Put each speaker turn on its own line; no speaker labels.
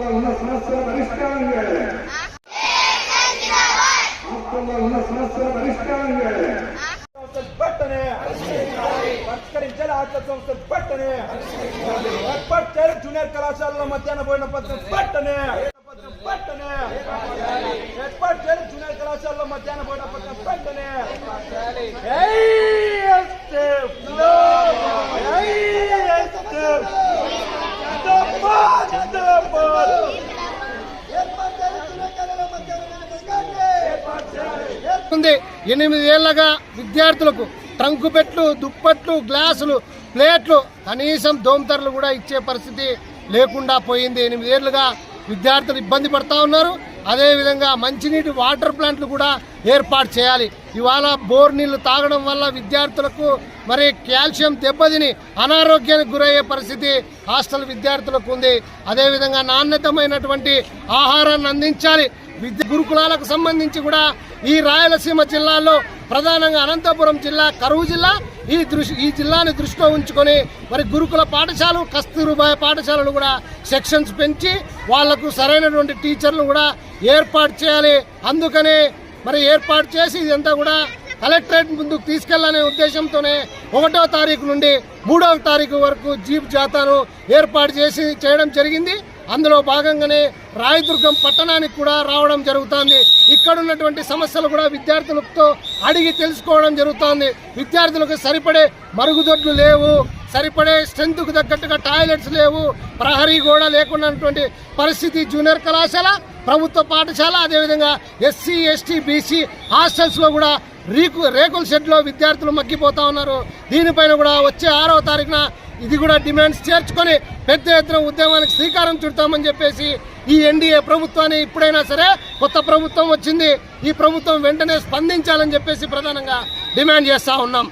రాష్ట్రంలో ఉన్న సమస్యల పరిష్కారం చేయాలి రాష్ట్రంలో ఉన్న సమస్యల పరిష్కారం చేయాలి పట్టనే. పరిష్కరించాలి ఆర్థిక సంస్థలు పట్టనే. పట్టారు జూనియర్ కళాశాలలో మధ్యాహ్నం పోయిన పత్రం పట్టనే. పట్టనే. జూనియర్ కళాశాలలో మధ్యాహ్నం పోయిన
పత్రం పట్టనే. ఉంది ఎనిమిదేళ్ళగా విద్యార్థులకు ట్రంకు పెట్లు దుప్పట్లు గ్లాసులు ప్లేట్లు కనీసం దోమతరలు కూడా ఇచ్చే పరిస్థితి లేకుండా పోయింది. ఎనిమిదేళ్ళుగా విద్యార్థులు ఇబ్బంది పడతా ఉన్నారు. అదేవిధంగా మంచినీటి వాటర్ ప్లాంట్లు కూడా ఏర్పాటు చేయాలి. ఇవాళ బోర్ నీళ్ళు తాగడం వల్ల విద్యార్థులకు మరి కాల్షియం దెబ్బతిని అనారోగ్యానికి గురయ్యే పరిస్థితి హాస్టల్ విద్యార్థులకు ఉంది. అదేవిధంగా నాణ్యతమైనటువంటి ఆహారాన్ని అందించాలి. విద్య గురుకులాలకు సంబంధించి కూడా ఈ రాయలసీమ జిల్లాలో ప్రధానంగా అనంతపురం జిల్లా కరువు జిల్లా. ఈ దృష్టి ఈ జిల్లాని దృష్టిలో ఉంచుకొని మరి గురుకుల పాఠశాలలు కస్తూరుబాయ్ పాఠశాలలు కూడా సెక్షన్స్ పెంచి వాళ్ళకు సరైనటువంటి టీచర్లు కూడా ఏర్పాటు చేయాలి. అందుకనే మరి ఏర్పాటు చేసి ఇదంతా కూడా కలెక్టరేట్ ముందుకు తీసుకెళ్ళనే ఉద్దేశంతోనే ఒకటో తారీఖు నుండి మూడవ తారీఖు వరకు జీప్ జాతాను ఏర్పాటు చేసి చేయడం జరిగింది. అందులో భాగంగానే రాయదుర్గం పట్టణానికి కూడా రావడం జరుగుతోంది. ఇక్కడ ఉన్నటువంటి సమస్యలు కూడా విద్యార్థులతో అడిగి తెలుసుకోవడం జరుగుతోంది. విద్యార్థులకు సరిపడే మరుగుదొడ్లు లేవు సరిపడే స్ట్రెంత్కు తగ్గట్టుగా టాయిలెట్స్ లేవు ప్రహరీ గోడ లేకున్నటువంటి పరిస్థితి జూనియర్ కళాశాల ప్రభుత్వ పాఠశాల అదేవిధంగా ఎస్సీ ఎస్టీ బీసీ హాస్టల్స్లో కూడా రీకు రేకుల షెడ్లో విద్యార్థులు మగ్గిపోతా ఉన్నారు. దీనిపైన కూడా వచ్చే ఆరవ తారీఖున ఇది కూడా డిమాండ్స్ చేర్చుకొని పెద్ద ఎత్తున ఉద్యమానికి శ్రీకారం చుడతామని చెప్పేసి ఈ ఎన్డీఏ ప్రభుత్వాన్ని ఇప్పుడైనా సరే కొత్త ప్రభుత్వం వచ్చింది. ఈ ప్రభుత్వం వెంటనే స్పందించాలని చెప్పేసి ప్రధానంగా డిమాండ్ చేస్తా ఉన్నాం.